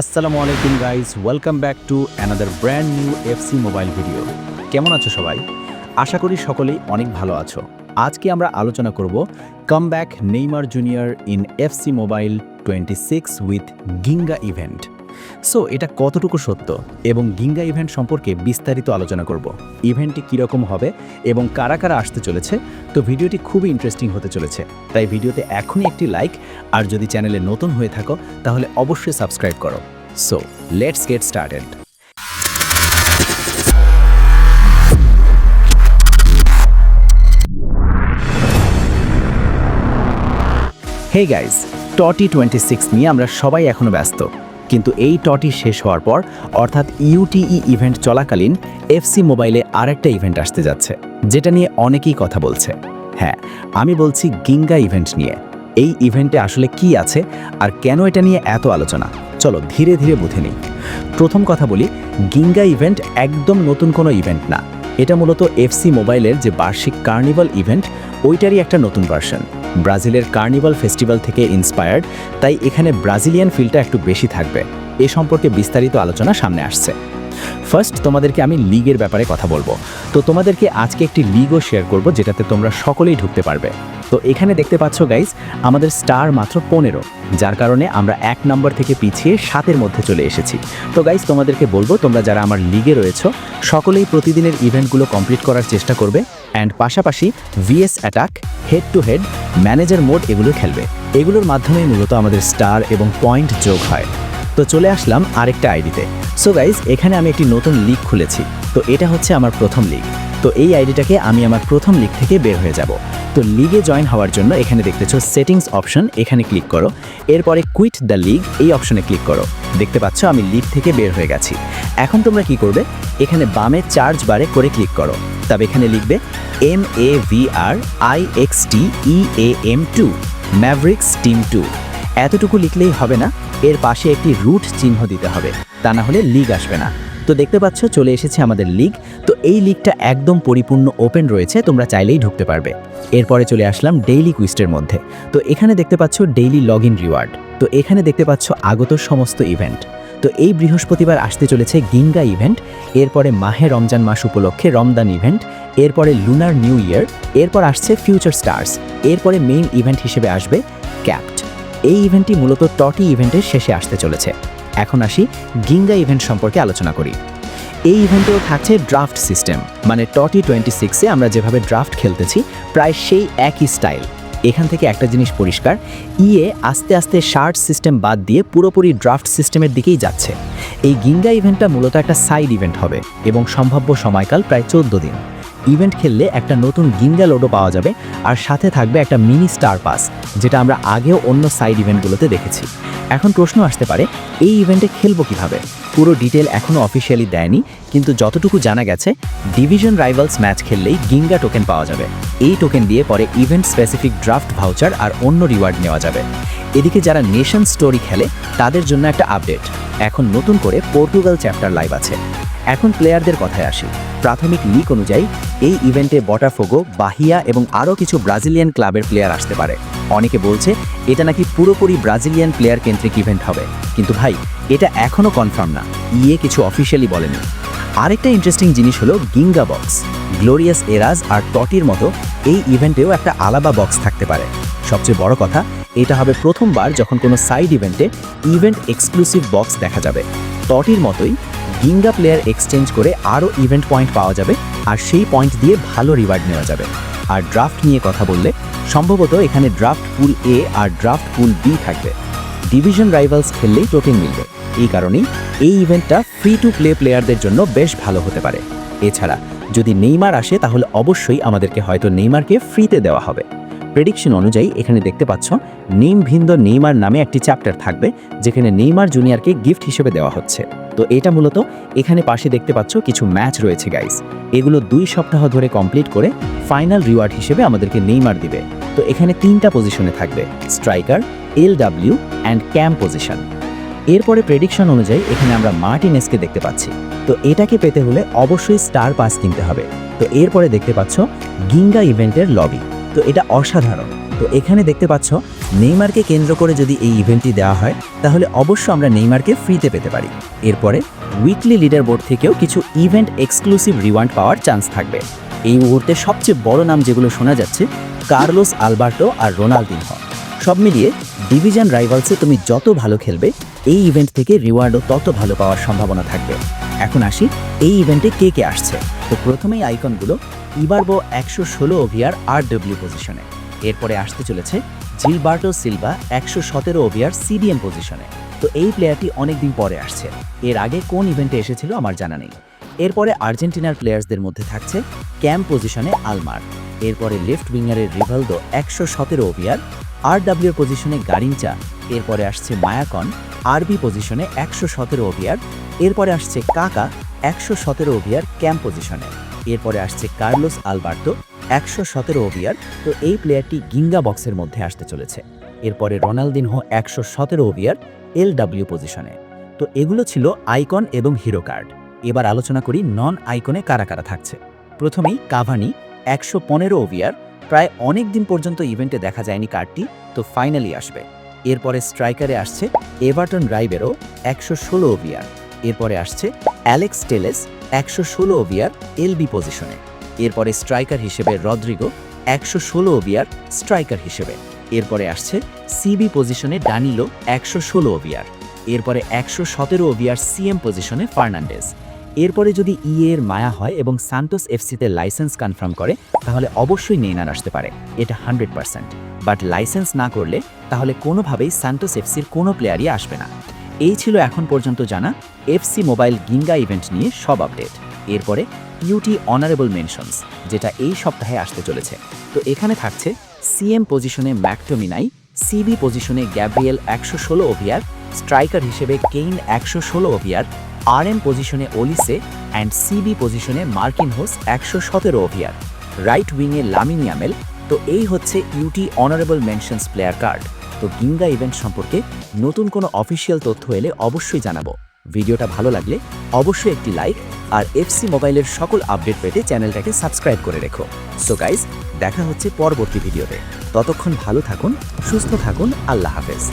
আসসালামু আলাইকুম guys, welcome back to another brand new FC mobile video. কেমন আছো সবাই? আশা করি সকলেই অনেক ভালো আছো। আজকে আমরা আলোচনা করব come back Neymar junior in FC mobile twenty six with Ginga event. So এটা কতটুকু সত্য? এবং গিঙ্গা ইভেন্ট সম্পর্কে বিস্তারিত আলোচনা করব। ইভেন্টটি কীরকম হবে এবং কারা কারা আসতে চলেছে? তো ভিডিওটি খুবই ইন্টারেস্টিং হতে চলেছে। তাই ভিডিওতে এখনই একটি লাইক আর যদি চ্যানেলে নতুন হয়ে থাকো, তাহলে অবশ্যই সাবস্ক্রাইব করো। So let's get started hey guys TOTY twenty six নিয়ে আমরা সবাই এখনও ব্যস্ত। কিন্তু এই টটি শেষ হওয়ার পর, অর্থাৎ ইউটিই ইভেন্ট চলাকালীন, এফসি মোবাইলে আরেকটা ইভেন্ট আসতে যাচ্ছে, যেটা নিয়ে অনেকেই কথা বলছে। হ্যাঁ আমি বলছি গিঙ্গা ইভেন্ট নিয়ে। এই ইভেন্টে আসলে কি আছে আর কেন এটা নিয়ে এত আলোচনা? চলো ধীরে ধীরে বুঝে নিই। প্রথম কথা বলি, গিঙ্গা ইভেন্ট একদম নতুন কোনো ইভেন্ট না। এটা মূলত এফসি মোবাইলের যে বার্ষিক কার্নিভাল ইভেন্ট, ওইটারই একটা নতুন ভার্সন। ব্রাজিলের কার্নিভাল ফেস্টিভ্যাল থেকে ইন্সপায়ার্ড, তাই এখানে ব্রাজিলিয়ান ফিলটা একটু বেশি থাকবে। এ সম্পর্কে বিস্তারিত আলোচনা সামনে আসছে। ফার্স্ট তোমাদেরকে আমি লিগের ব্যাপারে কথা বলব। তো তোমাদেরকে আজকে একটি লিগও শেয়ার করব, যেটাতে তোমরা সকলেই ঢুকতে পারবে। তো এখানে দেখতে পাচ্ছ গাইজ আমাদের স্টার মাত্র পনেরো, যার কারণে আমরা এক নম্বর থেকে পিছিয়ে সাতের মধ্যে চলে এসেছি। তো গাইজ তোমাদেরকে বলব, তোমরা যারা আমার লিগে রয়েছ, সকলেই প্রতিদিনের ইভেন্টগুলো কমপ্লিট করার চেষ্টা করবে। অ্যান্ড পাশাপাশি VS attack head to head manager mode এগুলো খেলবে। এগুলোর মাধ্যমে মূলত আমাদের স্টার এবং পয়েন্ট যোগ হয়। তো চলে আসলাম আরেকটা আইডিতে। সো গাইজ এখানে আমি একটি নতুন লিগ খুলেছি। তো এটা হচ্ছে আমার প্রথম লিগ তো এই আইডিটাকে আমি আমার প্রথম লিগ থেকে বের হয়ে যাব। তো লিগে জয়েন হওয়ার জন্য এখানে দেখতেছো সেটিংস অপশন এখানে ক্লিক করো। এরপরে কুইট দ্য লিগ এই অপশনে ক্লিক করো। দেখতে পাচ্ছ আমি লিগ থেকে বের হয়ে গেছি। এখন তোমরা কি করবে? এখানে বামে চার্জ বারে করে ক্লিক করো। তবে এখানে লিখবে M A V R I X T E A M two Mavrix team two এতটুকু লিখলেই হবে না। এর পাশে একটি রুট চিহ্ন দিতে হবে। তা না হলে লিগ আসবে না। তো দেখতে পাচ্ছ, চলে এসেছে আমাদের লিগ। তো এই লিগটা একদম পরিপূর্ণ ওপেন রয়েছে, তোমরা চাইলেই ঢুকতে পারবে। এরপরে চলে আসলাম ডেইলি কুইস্টের মধ্যে। তো এখানে দেখতে পাচ্ছ ডেইলি লগ ইন রিওয়ার্ড। তো এখানে দেখতে পাচ্ছ আগত সমস্ত ইভেন্ট। তো এই বৃহস্পতিবার আসতে চলেছে গিঙ্গা ইভেন্ট, এরপরে মাহে রমজান মাস উপলক্ষে রমদান ইভেন্ট, এরপরে লুনার নিউ ইয়ার, এরপর আসছে ফিউচার স্টার্স, এরপরে মেইন ইভেন্ট হিসেবে আসবে ক্যাপ্ট এই ইভেন্টটি মূলত টটি ইভেন্টের শেষে আসতে চলেছে। এখন আসি গিঙ্গা ইভেন্ট সম্পর্কে আলোচনা করি। এই ইভেন্টেও থাকছে ড্রাফট সিস্টেম মানে টটি টোয়েন্টি সিক্সে আমরা যেভাবে ড্রাফট খেলতেছি, প্রায় সেই একই স্টাইল। এখান থেকে একটা জিনিস পরিষ্কার ইয়ে আস্তে আস্তে শার্ট সিস্টেম বাদ দিয়ে পুরোপুরি ড্রাফট সিস্টেমের দিকেই যাচ্ছে। এই গিঙ্গা ইভেন্টটা মূলত একটা সাইড ইভেন্ট হবে এবং সম্ভাব্য সময়কাল প্রায় চোদ্দ দিন। ইভেন্ট খেললে একটা নতুন গিঙ্গা লোডও পাওয়া যাবে আর সাথে থাকবে একটা মিনি স্টার পাস, যেটা আমরা আগেও অন্য সাইড ইভেন্টগুলোতে দেখেছি। এখন প্রশ্ন আসতে পারে, এই ইভেন্টে খেলব কীভাবে? পুরো ডিটেল এখনও অফিসিয়ালি দেয়নি, কিন্তু যতটুকু জানা গেছে, ডিভিশন রাইভালস ম্যাচ খেললেই গিঙ্গা টোকেন পাওয়া যাবে। এই টোকেন দিয়ে পরে ইভেন্ট স্পেসিফিক ড্রাফট ভাউচার আর অন্য রিওয়ার্ড নেওয়া যাবে। এদিকে যারা নেশন স্টোরি খেলে, তাদের জন্য একটা আপডেট। এখন নতুন করে পর্তুগাল চ্যাপ্টার লাইভ আছে। এখন প্লেয়ারদের কথায় আসি। প্রাথমিক লিক অনুযায়ী এই ইভেন্টে বটাফোগো বাহিয়া এবং আরও কিছু ব্রাজিলিয়ান ক্লাবের প্লেয়ার আসতে পারে। অনেকে বলছে, এটা নাকি পুরোপুরি ব্রাজিলিয়ান প্লেয়ার কেন্দ্রিক ইভেন্ট হবে। কিন্তু ভাই, এটা এখনও কনফার্ম না। ইয়ে কিছু অফিসিয়ালি বলেনি। আরেকটা ইন্টারেস্টিং জিনিস হলো গিঙ্গা বক্স গ্লোরিয়াস এরাজ আর টটির মতো এই ইভেন্টেও একটা আলাদা বক্স থাকতে পারে। সবচেয়ে বড় কথা, এটা হবে প্রথমবার যখন কোনো সাইড ইভেন্টে ইভেন্ট এক্সক্লুসিভ বক্স দেখা যাবে। টটির মতোই গিঙ্গা প্লেয়ার এক্সচেঞ্জ করে আরও ইভেন্ট পয়েন্ট পাওয়া যাবে আর সেই পয়েন্ট দিয়ে ভালো রিওয়ার্ড নেওয়া যাবে। আর ড্রাফট নিয়ে কথা বললে সম্ভবত এখানে ড্রাফট পুল এ আর ড্রাফট পুল বি থাকবে। ডিভিশন রাইভালস খেললেই টোকেন মিলবে। এই কারণেই এই ইভেন্টটা ফ্রি টু প্লে প্লেয়ারদের জন্য বেশ ভালো হতে পারে। এছাড়া যদি নেইমার আসে তাহলে অবশ্যই আমাদেরকে হয়তো নেইমারকে ফ্রিতে দেওয়া হবে। প্রেডিকশন অনুযায়ী এখানে দেখতে পাচ্ছ নেইম ভিন্দ নেইমার নামে একটি চ্যাপ্টার থাকবে, যেখানে নেইমার জুনিয়রকে গিফট হিসেবে দেওয়া হচ্ছে। তো এটা মূলত এখানে পাশে দেখতে পাচ্ছ কিছু ম্যাচ রয়েছে গাইস এগুলো দুই সপ্তাহ ধরে কমপ্লিট করে ফাইনাল রিওয়ার্ড হিসেবে আমাদেরকে নেইমার দিবে। তো এখানে তিনটা পজিশনে থাকবে striker L W and CAM position এরপরে প্রেডিকশন অনুযায়ী এখানে আমরা মার্টিনেসকে দেখতে পাচ্ছি। তো এটাকে পেতে হলে অবশ্যই স্টার পাস কিনতে হবে। তো এরপরে দেখতে পাচ্ছ গিঙ্গা ইভেন্টের লবি তো এটা অসাধারণ। তো এখানে দেখতে পাচ্ছ, নেইমারকে কেন্দ্র করে যদি এই ইভেন্টটি দেওয়া হয়, তাহলে অবশ্য আমরা নেইমারকে ফ্রিতে পেতে পারি। এরপরে উইকলি লিডার বোর্ড থেকেও কিছু ইভেন্ট এক্সক্লুসিভ রিওয়ার্ড পাওয়ার চান্স থাকবে। এই মুহূর্তে সবচেয়ে বড় নাম যেগুলো শোনা যাচ্ছে, কার্লোস আলবার্টো আর রোনালদিনহো। সব মিলিয়ে ডিভিশন রাইভালসে তুমি যত ভালো খেলবে, এই ইভেন্ট থেকে রিওয়ার্ডও তত ভালো পাওয়ার সম্ভাবনা থাকবে। এখন আসি, এই ইভেন্টে কে কে আসছে? তো প্রথমেই আইকনগুলো ইবারবো একশো ষোলো ওভিয়ার আর ডব্লিউ পজিশনে এরপরে আসতে চলেছে জিলবার্টো সিলভা একশো সতেরো ওভিয়ার সিডিএম পজিশনে। তো এই প্লেয়ারটি অনেকদিন পরে আসছে। এর আগে কোন ইভেন্টে এসেছিল আমার জানা নেই। এরপরে আর্জেন্টিনার প্লেয়ার্সদের মধ্যে থাকছে ক্যাম্প পজিশনে আলমার। এরপরে লেফট উইঙ্গারের রিভালদো একশো সতেরো ওভিয়ার আর ডাব্লিউ পজিশনে গারিঞ্চা এরপরে আসছে মায়াকন, আরবি পজিশনে একশো সতেরো ওভিয়ার এরপরে আসছে কাকা একশো সতেরো ওভিয়ার ক্যাম্প পজিশনে। এরপরে আসছে কার্লোস আলবার্তো একশো সতেরো ওভিয়ার, তো এই প্লেয়ারটি গিঙ্গা বক্সের মধ্যে আসতে চলেছে। এরপরে রোনালদিনহো একশো সতেরো ওভিয়ার এল ডাব্লিউ পজিশনে। তো এগুলো ছিল আইকন এবং হিরো কার্ড। এবার আলোচনা করি নন আইকনে কারা কারা থাকছে। প্রথমেই কাভানি একশো পনেরো ওভিয়ার, প্রায় অনেক দিন পর্যন্ত ইভেন্টে দেখা যায়নি কার্ডটি, তো ফাইনালি আসবে। এরপরে স্ট্রাইকারে আসছে এভারটন রাইবেরো একশো ষোলো ওভিয়ার। এরপরে আসছে অ্যালেক্স টেলেস একশো ষোলো ওভিয়ার এলবি পজিশনে। এরপরে স্ট্রাইকার হিসেবে রদ্রিগো একশো ষোলো ওভিয়ার স্ট্রাইকার হিসেবে। এরপরে আসছে সিবি পজিশনে ডানিলো একশো ষোলো ওভিয়ার। এরপরে একশো সতেরো ওভিয়ার সিএম পজিশনে ফার্নান্ডেজ। এরপরে যদি ইএ এর মায়া হয় এবং সান্টোস এফসিতে লাইসেন্স কনফার্ম করে, তাহলে অবশ্যই নেইনার আসতে পারে। এটা হান্ড্রেড পার্সেন্ট। বাট লাইসেন্স না করলে, তাহলে কোনোভাবেই সান্টোস এফসির কোনো প্লেয়ারই আসবে না। এই ছিল এখন পর্যন্ত জানা এফসি মোবাইল গিঙ্গা ইভেন্ট নিয়ে সব আপডেট। এরপরে ইউটি অনারেবল মেনশনস যেটা এই সপ্তাহে আসতে চলেছে। তো এখানে থাকছে সিএম পজিশনে ম্যাকটোমিনাই সিবি পজিশনে গ্যাব্রিয়েল একশো ষোলো ওভিয়ার স্ট্রাইকার হিসেবে কেইন একশো ষোলো ওভিয়ার আর এম পজিশনে ওলিসে অ্যান্ড সিবি পজিশনে মার্কিন হোস একশো সতেরো ওভিয়ার রাইট উইংয়ে লামিনিয়ামেল তো এই হচ্ছে UT honourable mentions player card তো গিঙ্গা ইভেন্ট সম্পর্কে নতুন কোনো অফিসিয়াল তথ্য এলে অবশ্যই জানাব। ভিডিওটা ভালো লাগলে অবশ্যই একটি লাইক আর এফসি মোবাইলের সকল আপডেট পেতে চ্যানেলটাকে সাবস্ক্রাইব করে রেখো। সো গাইজ দেখা হচ্ছে পরবর্তী ভিডিওতে। ততক্ষণ ভালো থাকুন, সুস্থ থাকুন, আল্লাহ হাফেজ।